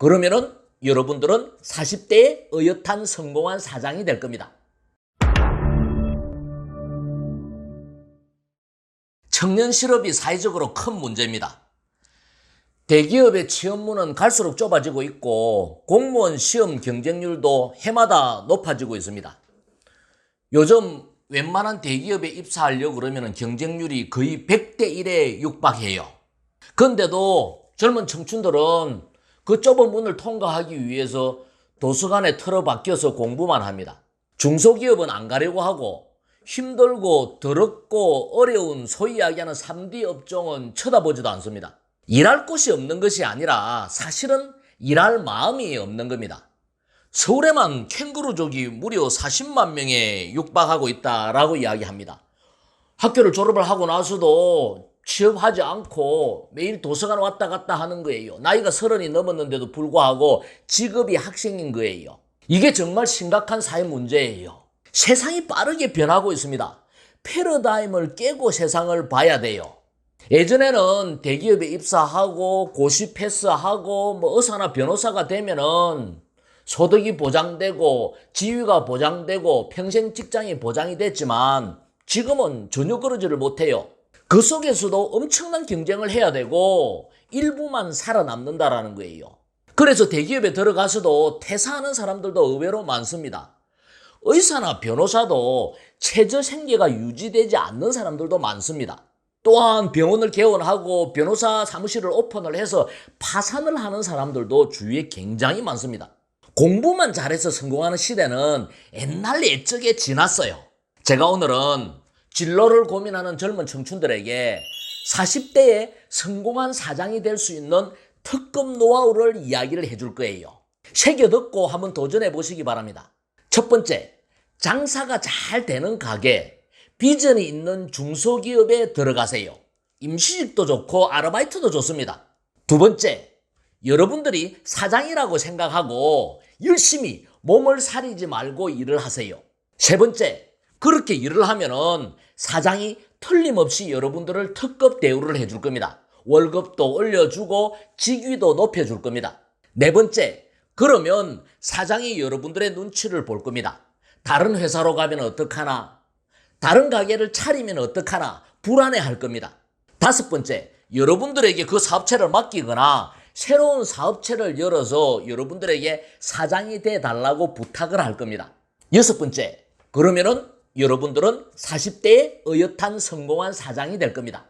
그러면은 여러분들은 40대에 어엿한 성공한 사장이 될 겁니다. 청년 실업이 사회적으로 큰 문제입니다. 대기업의 취업문은 갈수록 좁아지고 있고 공무원 시험 경쟁률도 해마다 높아지고 있습니다. 요즘 웬만한 대기업에 입사하려고 그러면 경쟁률이 거의 100대 1에 육박해요. 근데도 젊은 청춘들은 그 좁은 문을 통과하기 위해서 도서관에 틀어박혀서 공부만 합니다. 중소기업은 안 가려고 하고 힘들고 더럽고 어려운 소위 이야기하는 3D 업종은 쳐다보지도 않습니다. 일할 곳이 없는 것이 아니라 사실은 일할 마음이 없는 겁니다. 서울에만 캥거루족이 무려 40만 명에 육박하고 있다라고 이야기합니다. 학교를 졸업을 하고 나서도 취업하지 않고 매일 도서관 왔다 갔다 하는 거예요. 나이가 서른이 넘었는데도 불구하고 직업이 학생인 거예요. 이게 정말 심각한 사회 문제예요. 세상이 빠르게 변하고 있습니다. 패러다임을 깨고 세상을 봐야 돼요. 예전에는 대기업에 입사하고 고시 패스하고 뭐 의사나 변호사가 되면은 소득이 보장되고 지위가 보장되고 평생 직장이 보장이 됐지만 지금은 전혀 그러지를 못해요. 그 속에서도 엄청난 경쟁을 해야 되고 일부만 살아남는다라는 거예요. 그래서 대기업에 들어가서도 퇴사하는 사람들도 의외로 많습니다. 의사나 변호사도 최저 생계가 유지되지 않는 사람들도 많습니다. 또한 병원을 개원하고 변호사 사무실을 오픈을 해서 파산을 하는 사람들도 주위에 굉장히 많습니다. 공부만 잘해서 성공하는 시대는 옛날 옛적에 지났어요. 제가 오늘은 진로를 고민하는 젊은 청춘들에게 40대에 성공한 사장이 될 수 있는 특급 노하우를 이야기를 해줄 거예요. 새겨 듣고 한번 도전해 보시기 바랍니다. 첫 번째, 장사가 잘 되는 가게, 비전이 있는 중소기업에 들어가세요. 임시직도 좋고 아르바이트도 좋습니다. 두 번째, 여러분들이 사장이라고 생각하고 열심히 몸을 사리지 말고 일을 하세요. 세 번째, 그렇게 일을 하면은 사장이 틀림없이 여러분들을 특급 대우를 해줄 겁니다. 월급도 올려주고 직위도 높여줄 겁니다. 네 번째, 그러면 사장이 여러분들의 눈치를 볼 겁니다. 다른 회사로 가면 어떡하나? 다른 가게를 차리면 어떡하나? 불안해 할 겁니다. 다섯 번째, 여러분들에게 그 사업체를 맡기거나 새로운 사업체를 열어서 여러분들에게 사장이 돼 달라고 부탁을 할 겁니다. 여섯 번째, 그러면은 여러분들은 40대에 어엿한 성공한 사장이 될 겁니다.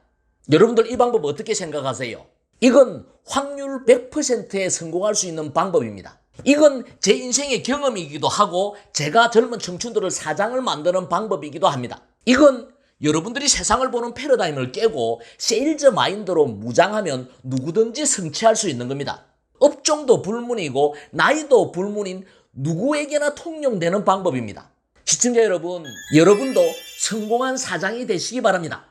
여러분들 이 방법 어떻게 생각하세요? 이건 확률 100%에 성공할 수 있는 방법입니다. 이건 제 인생의 경험이기도 하고 제가 젊은 청춘들을 사장을 만드는 방법이기도 합니다. 이건 여러분들이 세상을 보는 패러다임을 깨고 세일즈 마인드로 무장하면 누구든지 성취할 수 있는 겁니다. 업종도 불문이고 나이도 불문인 누구에게나 통용되는 방법입니다. 시청자 여러분, 여러분도 성공한 사장이 되시기 바랍니다.